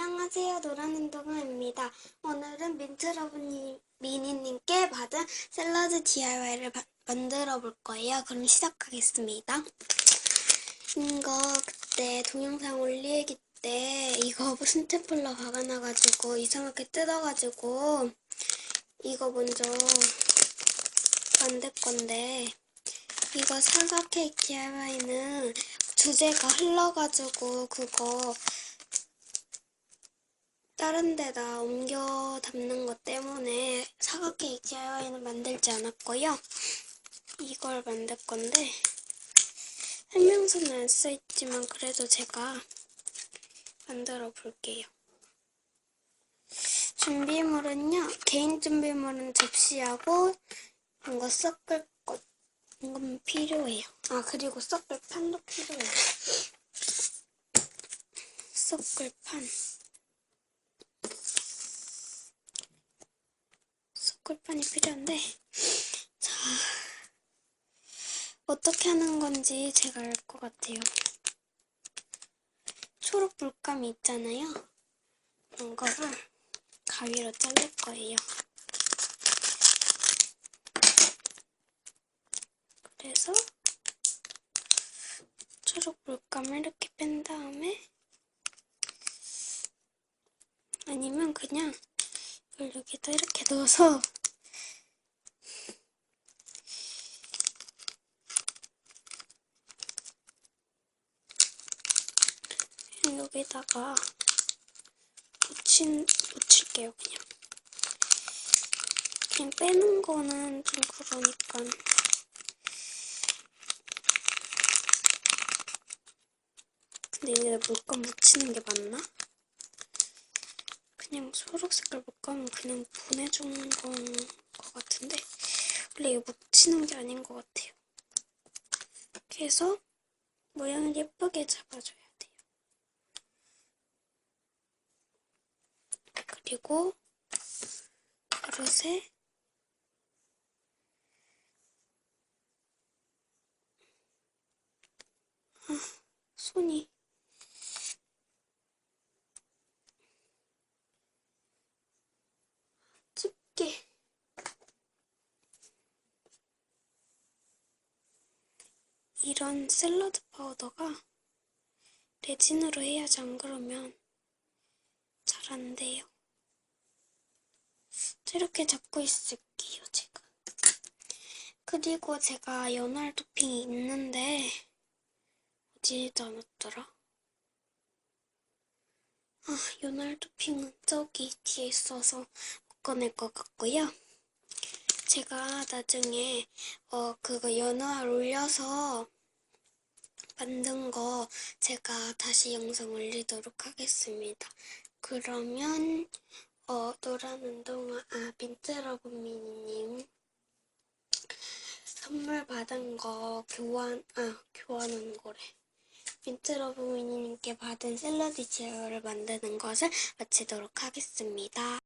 안녕하세요. 노라는 동아입니다. 오늘은 민트러브님, 미니님께 받은 샐러드 DIY를 만들어 볼 거예요. 그럼 시작하겠습니다. 이거 그때 동영상 올리기 때 이거 스테플러 박아놔가지고 이상하게 뜯어가지고 이거 먼저 만들 건데 이거 사과 케이크 DIY는 주제가 흘러가지고 그거 다른 데다 옮겨 담는 것 때문에 케이크 DIY는 만들지 않았고요. 이걸 만들 건데 설명서는 안 써있지만 그래도 제가 만들어 볼게요. 준비물은요. 개인 준비물은 접시하고 이거 섞을 것 이건 필요해요. 아 그리고 섞을 판도 필요해요. 섞을 판. 섞을판이 필요한데 자 어떻게 하는 건지 제가 알 것 같아요. 초록 물감이 있잖아요. 이거를 가위로 자를 거예요. 그래서 초록 물감을 이렇게 뺀 다음에 아니면 그냥 이걸 여기다 이렇게 넣어서 그냥 여기다가 붙인, 붙일게요 그냥 그냥 빼는 거는 좀 그러니까 근데 여기다 물감 묻히는 게 맞나? 그냥 초록 색깔 물감은 그냥 보내주는 건 것 같은데 원래 이거 묻히는 게 아닌 것 같아요. 이렇게 해서 모양을 예쁘게 잡아줘야 돼요. 그리고 그릇에 아, 손이 집게 이런 샐러드 파우더가 레진으로 해야지 안 그러면 잘 안 돼요. 이렇게 잡고 있을게요, 제가. 그리고 제가 연할 토핑이 있는데 어디에다 놨더라? 아, 연할 토핑은 저기 뒤에 있어서 못 꺼낼 것 같고요. 제가 나중에 어 그거 연어알 올려서 만든 거 제가 다시 영상 올리도록 하겠습니다. 그러면 어 노란 운동화 아 빈트러브 미니님 선물 받은 거 교환 아 교환하는 거래. 빈트러브 미니님께 받은 샐러드 제어를 만드는 것을 마치도록 하겠습니다.